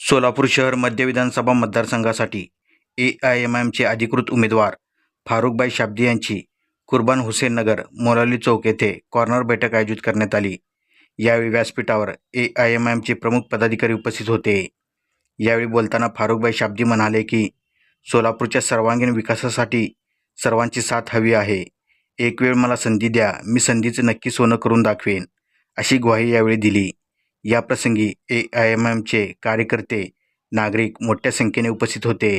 सोलापूर शहर मध्य विधानसभा मतदारसंघासाठी ए आय एम एमचे अधिकृत उमेदवार फारुखबाई शाब्दी यांची कुर्बान हुसेन नगर मोलाली चौक येथे कॉर्नर बैठक आयोजित करण्यात आली. यावेळी व्यासपीठावर ए आय एम एमचे प्रमुख पदाधिकारी उपस्थित होते. यावेळी बोलताना फारुखबाई शाब्दी म्हणाले की सोलापूरच्या सर्वांगीण विकासासाठी सर्वांची साथ हवी आहे. एक वेळ मला संधी द्या मी संधीचं नक्की सोनं करून दाखवेन अशी ग्वाही यावेळी दिली. याप्रसंगी ए आय एम एमचे कार्यकर्ते नागरिक मोठ्या संख्येने उपस्थित होते.